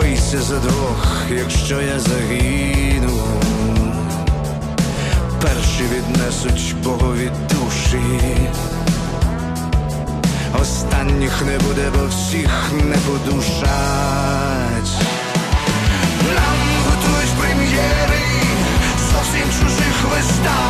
бийся за двох, якщо я загину. Перші віднесуть Богові душі, останніх не буде, бо всіх не подушать. Нам готують прем'єри зовсім чужих вистав,